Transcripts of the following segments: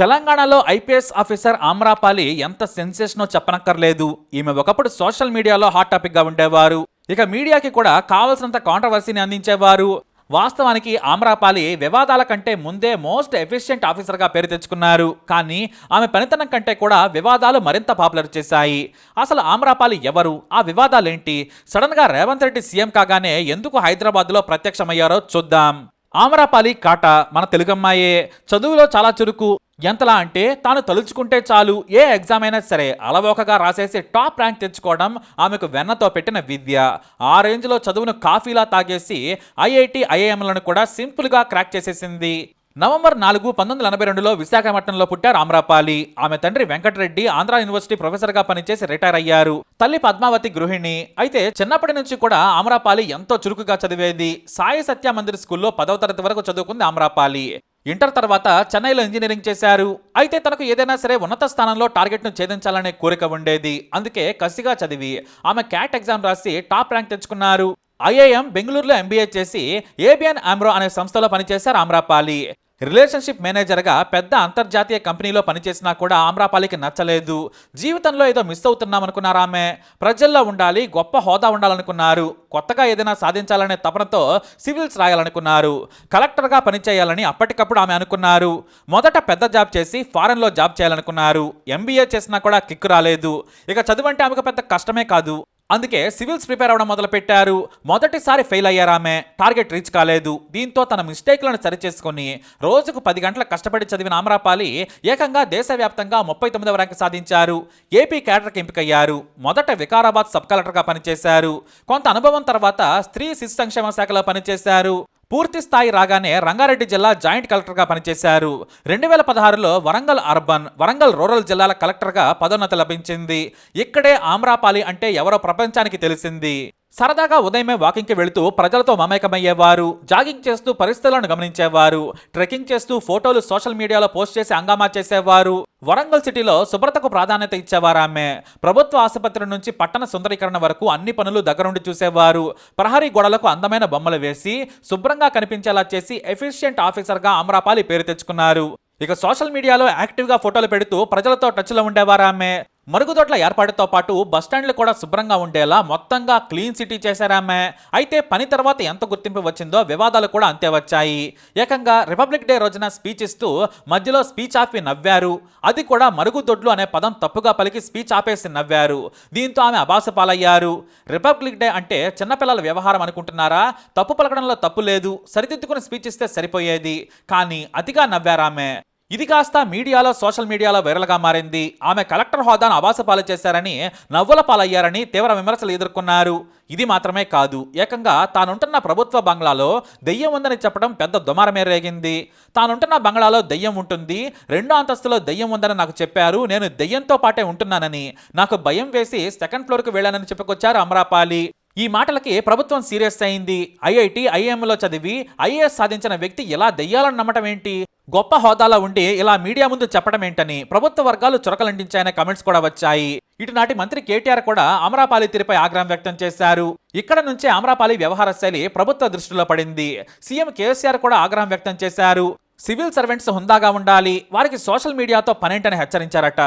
తెలంగాణలో IPS officer Amrapali ఎంత సెన్సేషనో చెప్పనక్కర్లేదు. ఈమె ఒకప్పుడు సోషల్ మీడియాలో హాట్ టాపిక్గా ఉండేవారు. ఇక మీడియాకి కూడా కావలసినంత కాంట్రవర్సీని అందించేవారు. వాస్తవానికి ఆమ్రాపాలి వివాదాల కంటే ముందే మోస్ట్ ఎఫిషియెంట్ ఆఫీసర్గా పేరు తెచ్చుకున్నారు. కానీ ఆమె పనితనం కంటే కూడా వివాదాలు మరింత పాపులర్ చేశాయి. అసలు ఆమ్రాపాలి ఎవరు? ఆ వివాదాలేంటి? సడన్గా రేవంత్ రెడ్డి సీఎం కాగానే ఎందుకు హైదరాబాద్లో ప్రత్యక్షమయ్యారో చూద్దాం. ఆమరాపాలి కాట మన తెలుగమ్మాయే. చదువులో చాలా చురుకు. ఎంతలా అంటే తాను తలుచుకుంటే చాలు. ఏ ఎగ్జామ్ అయినా సరే అలవోకగా రాసేసి టాప్ ర్యాంక్ తెచ్చుకోవడం ఆమెకు వెన్నతో పెట్టిన విద్య. ఆ రేంజ్లో చదువును కాఫీలా తాగేసి ఐఐటి ఐఐఎంలను కూడా సింపుల్గా క్రాక్ చేసేసింది. నవంబర్ నాలుగు పంతొమ్మిది వందల ఎనభై రెండులో విశాఖపట్నంలో పుట్టారు ఆమ్రాపాలి ఆమె తండ్రి వెంకటరెడ్డి ఆంధ్ర యూనివర్సిటీ ప్రొఫెసర్గా పనిచేసి రిటైర్ అయ్యారు. తల్లి పద్మావతి గృహిణి. అయితే చిన్నప్పటి నుంచి కూడా ఆమ్రాపాలి ఎంతో చురుకుగా చదివేది. సాయి సత్య మందిర్ స్కూల్లో పదవ తరగతి వరకు చదువుకుంది ఆమ్రాపాలి ఇంటర్ తర్వాత చెన్నైలో ఇంజనీరింగ్ చేశారు. అయితే తనకు ఏదైనా సరే ఉన్నత స్థానంలో టార్గెట్ను ఛేదించాలనే కోరిక ఉండేది. అందుకే కసిగా చదివి ఆమె క్యాట్ ఎగ్జామ్ రాసి టాప్ ర్యాంక్ తెచ్చుకున్నారు. ఐఐఎం బెంగళూరులో ఎంబీఏ చేసి ఏబిఎన్ ఆమ్రో అనే సంస్థలో పనిచేశారు ఆమ్రాపాలి రిలేషన్షిప్ మేనేజర్గా పెద్ద అంతర్జాతీయ కంపెనీలో పనిచేసినా కూడా ఆమ్రాపాలికి నచ్చలేదు. జీవితంలో ఏదో మిస్ అవుతున్నామనుకున్నారు ఆమె? ప్రజల్లో ఉండాలి గొప్ప హోదా ఉండాలనుకున్నారు. కొత్తగా ఏదైనా సాధించాలనే తపనతో సివిల్స్ రాయాలనుకున్నారు. కలెక్టర్గా పనిచేయాలని అప్పటికప్పుడు ఆమె అనుకున్నారు. మొదట పెద్ద జాబ్ చేసి ఫారెన్లో జాబ్ చేయాలనుకున్నారు. ఎంబీఏ చేసినా కూడా కిక్కు రాలేదు. ఇక చదువంటే ఆమెకు పెద్ద కష్టమే కాదు. అందుకే సివిల్స్ ప్రిపేర్ అవ్వడం మొదలుపెట్టారు. మొదటిసారి ఫెయిల్ అయ్యారామె. టార్గెట్ రీచ్ కాలేదు. దీంతో తన మిస్టేక్లను సరిచేసుకుని రోజుకు పది గంటల కష్టపడి చదివిన ఆమ్రాపాలి ఏకంగా దేశవ్యాప్తంగా ముప్పై తొమ్మిదవ ర్యాంక్ సాధించారు. ఏపీ క్యాడర్కి ఎంపికయ్యారు. మొదట వికారాబాద్ సబ్ కలెక్టర్గా పనిచేశారు. కొంత అనుభవం తర్వాత స్త్రీ శిశు సంక్షేమ శాఖలో పనిచేశారు. పూర్తి స్థాయి రాగానే రంగారెడ్డి జిల్లా జాయింట్ కలెక్టర్గా పనిచేశారు. రెండు వేల పదహారులో వరంగల్ అర్బన్ వరంగల్ రూరల్ జిల్లాల కలెక్టర్గా పదోన్నతి లభించింది. ఇక్కడే ఆమ్రాపాలి అంటే ఎవరో ప్రపంచానికి తెలిసింది. సరదాగా ఉదయమే వాకింగ్కి వెళుతూ ప్రజలతో మమేకమయ్యేవారు జాగింగ్ చేస్తూ పరిస్థితులను గమనించేవారు ట్రెక్కింగ్ చేస్తూ ఫోటోలు సోషల్ మీడియాలో పోస్ట్ చేసి హంగామా చేసేవారు. వరంగల్ సిటీలో శుభ్రతకు ప్రాధాన్యత ఇచ్చేవారు ఆమె. ప్రభుత్వ ఆసుపత్రి నుంచి పట్టణ సుందరీకరణ వరకు అన్ని పనులు దగ్గరుండి చూసేవారు. ప్రహరీ గోడలకు అందమైన బొమ్మలు వేసి శుభ్రంగా కనిపించేలా చేసి ఎఫిషియెంట్ ఆఫీసర్గా అమరాపాలి పేరు తెచ్చుకున్నారు. ఇక సోషల్ మీడియాలో యాక్టివ్గా ఫోటోలు పెడుతూ ప్రజలతో టచ్లో ఉండేవారు ఆమె. మరుగుదొడ్ల ఏర్పాటుతో పాటు బస్టాండ్లు కూడా శుభ్రంగా ఉండేలా మొత్తంగా క్లీన్ సిటీ చేశారామె. అయితే పని తర్వాత ఎంత గుర్తింపు వచ్చిందో వివాదాలు కూడా అంతే వచ్చాయి. ఏకంగా రిపబ్లిక్ డే రోజున స్పీచ్ ఇస్తూ మధ్యలో స్పీచ్ ఆపి నవ్వారు. అది కూడా మరుగుదొడ్లు అనే పదం తప్పుగా పలికి స్పీచ్ ఆపేసి నవ్వారు. దీంతో ఆమె అభాస పాలయ్యారు. రిపబ్లిక్ డే అంటే చిన్నపిల్లల వ్యవహారం అనుకుంటున్నారా? తప్పు పలకడంలో తప్పు లేదు. సరిదిద్దుకుని స్పీచ్ ఇస్తే సరిపోయేది. కానీ అతిగా నవ్వారామె. ఇది కాస్త మీడియాలో సోషల్ మీడియాలో వైరల్గా మారింది. ఆమె కలెక్టర్ హోదాను అబాసపాలు చేశారని నవ్వుల పాలయ్యారని తీవ్ర విమర్శలు ఎదుర్కొన్నారు. ఇది మాత్రమే కాదు ఏకంగా తానుంటున్న ప్రభుత్వ బంగ్లాలో దెయ్యం ఉందని చెప్పడం పెద్ద దుమారమే రేగింది. తానుంటున్న బంగ్లాలో దెయ్యం ఉంటుంది రెండో అంతస్తులో దెయ్యం ఉందని నాకు చెప్పారు నేను దెయ్యంతో పాటే ఉంటున్నానని. నాకు భయం వేసి సెకండ్ ఫ్లోర్కి వెళ్ళానని చెప్పుకొచ్చారు అమరాపాలి. ఈ మాటలకి ప్రభుత్వం సీరియస్ అయింది. ఐఐటి ఐఎంలో చదివి ఐఏఎస్ సాధించిన వ్యక్తి ఇలా దెయ్యాలని నమ్మటం ఏంటి? గొప్ప హోదాలో ఉండి ఇలా మీడియా ముందు చెప్పడం ఏంటని ప్రభుత్వ వర్గాలు చురకలంటించాయనే కమెంట్స్ కూడా వచ్చాయి. ఇటునాటి మంత్రి కేటీఆర్ కూడా అమరాపాలి తీరుపై ఆగ్రహం వ్యక్తం చేశారు. ఇక్కడ నుంచే అమరాపాలి వ్యవహార శైలి ప్రభుత్వ దృష్టిలో పడింది. సీఎం కేసీఆర్ కూడా ఆగ్రహం వ్యక్తం చేశారు. సివిల్ సర్వెంట్స్ హుందాగా ఉండాలి. వారికి సోషల్ మీడియాతో పనేంటని హెచ్చరించారట.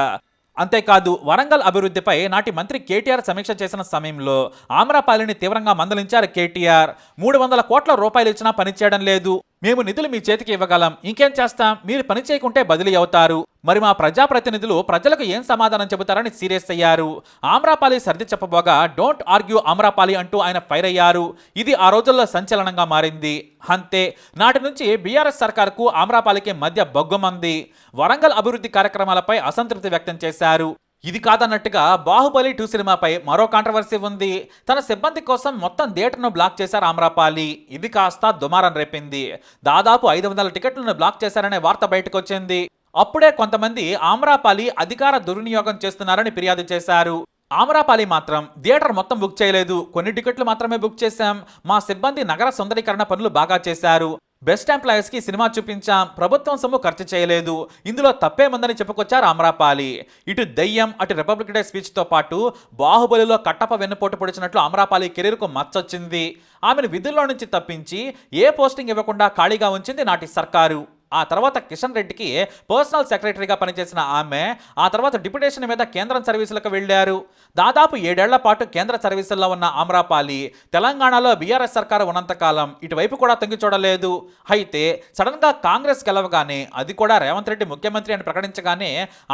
అంతేకాదు వరంగల్ అభివృద్ధిపై నాటి మంత్రి కేటీఆర్ సమీక్ష చేసిన సమయంలో ఆమ్రపాలిని తీవ్రంగా మందలించారు కేటీఆర్. మూడు వందల కోట్ల రూపాయలు ఇచ్చినా పనిచేయడం లేదు. మేము నిధులు మీ చేతికి ఇవ్వగలం. ఇంకేం చేస్తాం? మీరు పని చేయకుంటే బదిలీ అవుతారు. మరి మా ప్రజాప్రతినిధులు ప్రజలకు ఏం సమాధానం చెబుతారని సీరియస్ అయ్యారు. ఆమ్రాపాలి సర్ది చెప్పబోగా డోంట్ ఆర్గ్యూ ఆమ్రాపాలి అంటూ ఆయన ఫైర్ అయ్యారు. ఇది ఆ రోజుల్లో సంచలనంగా మారింది. అంతే. నాటి నుంచి బీఆర్ఎస్ సర్కార్కు ఆమ్రాపాలికి మధ్య బొగ్గమంది వరంగల్ అభివృద్ధి కార్యక్రమాలపై అసంతృప్తి వ్యక్తం చేశారు. ఇది కాదన్నట్టుగా బాహుబలి టూ సినిమాపై మరో కాంట్రవర్సీ ఉంది. తన సిబ్బంది కోసం మొత్తం థియేటర్ను బ్లాక్ చేశారు ఆమ్రాపాలి ఇది కాస్త దుమారం రేపింది. దాదాపు ఐదు వందల టికెట్లను బ్లాక్ చేశారనే వార్త బయటకు వచ్చింది అప్పుడే కొంతమంది ఆమ్రాపాలి అధికార దుర్వినియోగం చేస్తున్నారని ఫిర్యాదు చేశారు. ఆమరాపాలి మాత్రం థియేటర్ మొత్తం బుక్ చేయలేదు. కొన్ని టికెట్లు మాత్రమే బుక్ చేశాం. మా సిబ్బంది నగర సుందరీకరణ పనులు బాగా చేశారు. బెస్ట్ ఎంప్లాయీస్కి సినిమా చూపించాం ప్రభుత్వం సొమ్ము ఖర్చు చేయలేదు ఇందులో తప్పేముందని చెప్పుకొచ్చారు అమరాపాలి. ఇటు దయ్యం అటు రిపబ్లిక్ డే స్పీచ్తో పాటు బాహుబలిలో కట్టప వెన్నుపోటు పొడిచినట్లు అమరాపాలి కెరీర్కు మచ్చొచ్చింది. ఆమెను విధుల్లో నుంచి తప్పించి ఏ పోస్టింగ్ ఇవ్వకుండా ఖాళీగా ఉంచింది నాటి సర్కారు. ఆ తర్వాత కిషన్ రెడ్డికి పర్సనల్ సెక్రటరీగా పనిచేసిన ఆమె ఆ తర్వాత డిప్యుటేషన్ మీద కేంద్రం సర్వీసులకు వెళ్ళారు. దాదాపు ఏడేళ్ళ పాటు కేంద్ర సర్వీసుల్లో ఉన్న ఆమ్రాపాలి తెలంగాణలో బీఆర్ఎస్ సర్కారు ఉన్నంతకాలం ఇటువైపు కూడా తొంగి చూడలేదు. అయితే సడన్గా కాంగ్రెస్ గెలవగానే అది కూడా రేవంత్ రెడ్డి ముఖ్యమంత్రి అని ప్రకటించగానే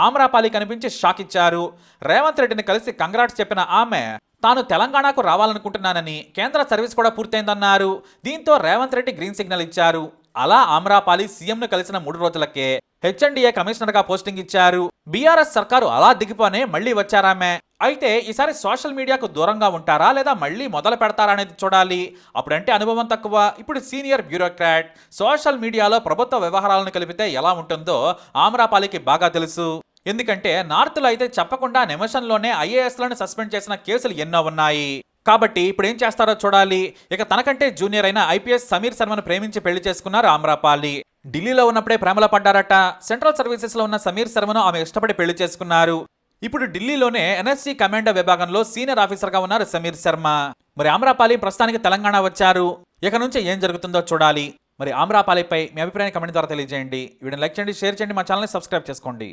ఆమ్రాపాలి కనిపించి షాక్ ఇచ్చారు. రేవంత్ రెడ్డిని కలిసి కంగ్రాట్స్ చెప్పిన ఆమె తాను తెలంగాణకు రావాలనుకుంటున్నానని కేంద్ర సర్వీస్ కూడా పూర్తయిందన్నారు. దీంతో రేవంత్ రెడ్డి గ్రీన్ సిగ్నల్ ఇచ్చారు. అలా ఆమ్రాపాలి సీఎంను కలిసిన మూడు రోజులకే హెచ్ఎండిఏ కమిషనర్గా పోస్టింగ్ ఇచ్చారు. బీఆర్ఎస్ సర్కారు అలా దిగిపోనే మళ్ళీ వచ్చారామె. అయితే ఈసారి సోషల్ మీడియాకు దూరంగా ఉంటారా లేదా మళ్ళీ మొదలు పెడతారా అనేది చూడాలి. అప్పుడంటే అనుభవం తక్కువ. ఇప్పుడు సీనియర్ బ్యూరోక్రాట్ సోషల్ మీడియాలో ప్రభుత్వ వ్యవహారాలను కలిపితే ఎలా ఉంటుందో ఆమ్రాపాలికి బాగా తెలుసు. ఎందుకంటే నార్త్లో అయితే చెప్పకుండా నిమిషంలోనే ఐఏఎస్లను సస్పెండ్ చేసిన కేసులు ఎన్నో ఉన్నాయి. కాబట్టి ఇప్పుడు ఏం చేస్తారో చూడాలి. ఇక తనకంటే జూనియర్ అయిన ఐపీఎస్ సమీర్ శర్మను ప్రేమించి పెళ్ళి చేసుకున్నారు ఆమ్రాపాలి ఢిల్లీలో ఉన్నప్పుడే ప్రేమలో పడ్డారట. సెంట్రల్ సర్వీసెస్లో ఉన్న సమీర్ శర్మను ఆమె ఇష్టపడి పెళ్ళి చేసుకున్నారు. ఇప్పుడు ఢిల్లీలోనే ఎన్ఎస్సీ కమాండో విభాగంలో సీనియర్ ఆఫీసర్గా ఉన్నారు సమీర్ శర్మ. మరి ఆమ్రాపాలి ప్రస్తుతానికి తెలంగాణ వచ్చారు. ఇక నుంచి ఏం జరుగుతుందో చూడాలి. మరి ఆమ్రాపాలిపై మీ అభిప్రాయం కమెంట్ ద్వారా తెలియజేయండి. వీడియో లైక్ చేయండి షేర్ చేయండి మా ఛానల్ని సబ్స్క్రైబ్ చేసుకోండి.